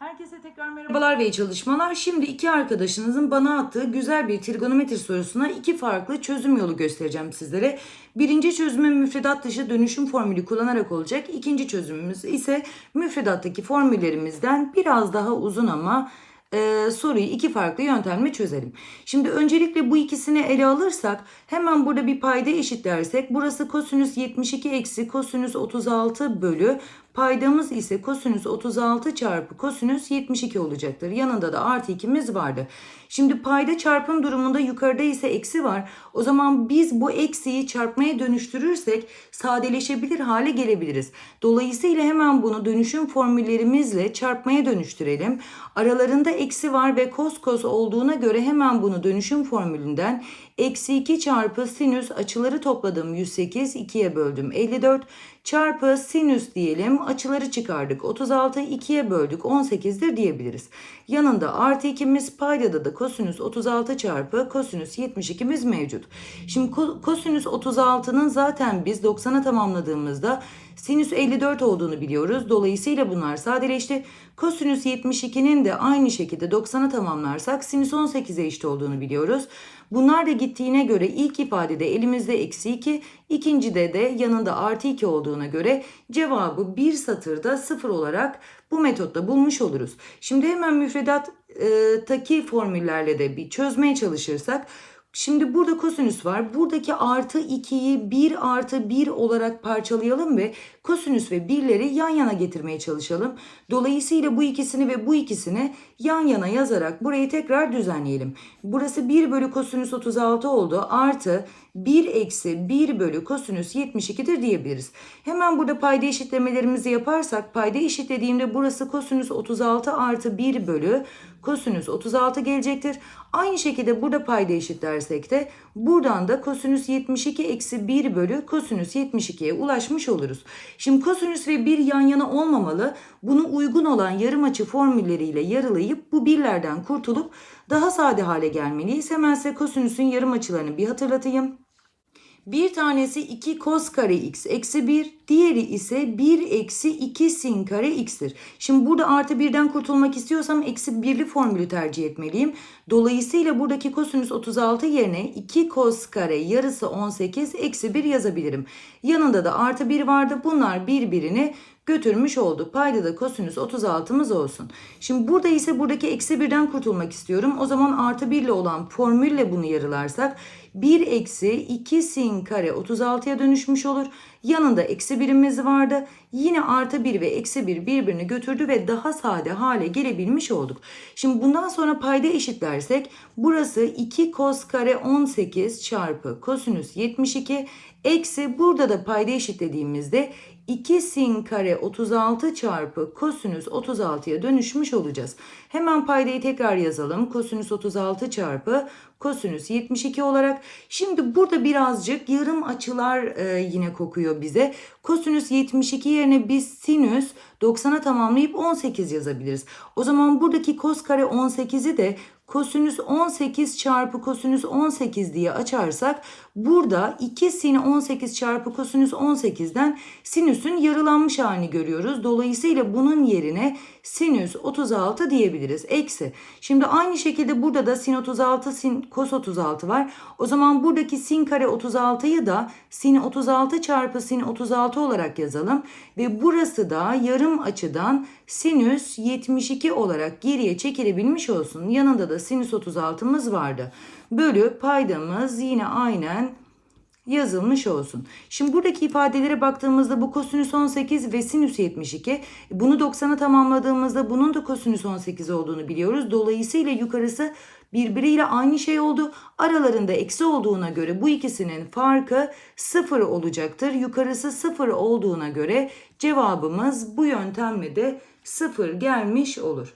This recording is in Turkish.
Herkese tekrar merhabalar ve çalışmalar. Şimdi iki arkadaşınızın bana attığı güzel bir trigonometri sorusuna iki farklı çözüm yolu göstereceğim sizlere. Birinci çözümüm müfredat dışı dönüşüm formülü kullanarak olacak. İkinci çözümümüz ise müfredattaki formüllerimizden biraz daha uzun ama e, soruyu iki farklı yöntemle çözelim. Şimdi öncelikle bu ikisini ele alırsak hemen burada bir payda eşitlersek burası kosinüs 72 eksi kosinüs 36 bölü paydamız ise kosinüs 36 çarpı kosinüs 72 olacaktır. Yanında da artı 2'miz vardı. Şimdi payda çarpım durumunda yukarıda ise eksi var. O zaman biz bu eksiyi çarpmaya dönüştürürsek sadeleşebilir hale gelebiliriz. Dolayısıyla hemen bunu dönüşüm formüllerimizle çarpmaya dönüştürelim. Aralarında eksi var ve kos kos olduğuna göre hemen bunu dönüşüm formülünden eksi 2 çarpı sinüs açıları topladım. 108 2'ye böldüm. 54 çarpı sinüs diyelim. Açıları çıkardık. 36 2'ye böldük. 18'dir diyebiliriz. Yanında artı 2'miz paydada da kosinüs 36 çarpı kosinüs 72'miz mevcut. Şimdi ko- kosinüs 36'nın zaten biz 90'a tamamladığımızda sinüs 54 olduğunu biliyoruz. Dolayısıyla bunlar sadeleşti. Kosinüs 72'nin de aynı şekilde 90'a tamamlarsak sinüs 18'e eşit olduğunu biliyoruz. Bunlar da gittiğine göre ilk ifadede elimizde eksi 2, ikincide de yanında artı 2 olduğuna göre cevabı bir satırda sıfır olarak bu metotla bulmuş oluruz. Şimdi hemen müfredattaki formüllerle de bir çözmeye çalışırsak Şimdi burada kosinüs var. Buradaki artı 2'yi 1 artı 1 olarak parçalayalım ve kosinüs ve 1'leri yan yana getirmeye çalışalım. Dolayısıyla bu ikisini ve bu ikisini yan yana yazarak burayı tekrar düzenleyelim. Burası 1 bölü kosinüs 36 oldu. Artı 1 eksi 1 bölü kosinüs 72'dir diyebiliriz. Hemen burada payda eşitlemelerimizi yaparsak payda eşitlediğimde burası kosinüs 36 artı 1 bölü kosinüs 36 gelecektir. Aynı şekilde burada payda eşitlersek de buradan da kosinüs 72 eksi 1 bölü kosinüs 72'ye ulaşmış oluruz. Şimdi kosinüs ve 1 yan yana olmamalı. Bunu uygun olan yarım açı formülleriyle yarılayıp bu birlerden kurtulup daha sade hale gelmeliyiz. Hemen size kosinüsün yarım açılarını bir hatırlatayım. Bir tanesi 2 kos kare x eksi 1, diğeri ise 1 eksi 2 sin kare x'tir. Şimdi burada artı 1'den kurtulmak istiyorsam eksi 1'li formülü tercih etmeliyim. Dolayısıyla buradaki kosinüs 36 yerine 2 kos kare yarısı 18 eksi 1 yazabilirim. Yanında da artı 1 vardı. Bunlar birbirini götürmüş oldu. Payda da kosinüs 36'mız olsun. Şimdi burada ise buradaki eksi 1'den kurtulmak istiyorum. O zaman artı 1 ile olan formülle bunu yarılarsak 1 eksi 2 sin kare 36'ya dönüşmüş olur. Yanında eksi birimiz vardı. Yine artı 1 ve eksi 1 birbirini götürdü ve daha sade hale gelebilmiş olduk. Şimdi bundan sonra payda eşitlersek burası 2 kos kare 18 çarpı kosinüs 72 eksi burada da payda eşitlediğimizde 2 sin kare 36 çarpı kosinüs 36'ya dönüşmüş olacağız. Hemen paydayı tekrar yazalım. Kosinüs 36 çarpı kosinüs 72 olarak. Şimdi burada birazcık yarım açılar e, yine kokuyor bize. Kosinüs 72 yerine biz sinüs 90'a tamamlayıp 18 yazabiliriz. O zaman buradaki kos kare 18'i de kosinüs 18 çarpı kosinüs 18 diye açarsak burada 2 sin 18 çarpı kosinüs 18'den sinüsün yarılanmış halini görüyoruz. Dolayısıyla bunun yerine sinüs 36 diyebiliriz. Eksi. Şimdi aynı şekilde burada da sin 36 sin kos 36 var. O zaman buradaki sin kare 36'yı da sin 36 çarpı sin 36 olarak yazalım. Ve burası da yarım açıdan sinüs 72 olarak geriye çekilebilmiş olsun. Yanında da sinüs 36'mız vardı. Bölü paydamız yine aynen yazılmış olsun. Şimdi buradaki ifadelere baktığımızda bu kosinüs 18 ve sinüs 72. Bunu 90'a tamamladığımızda bunun da kosinüs 18 olduğunu biliyoruz. Dolayısıyla yukarısı birbiriyle aynı şey oldu. Aralarında eksi olduğuna göre bu ikisinin farkı sıfır olacaktır. Yukarısı sıfır olduğuna göre cevabımız bu yöntemle de sıfır gelmiş olur.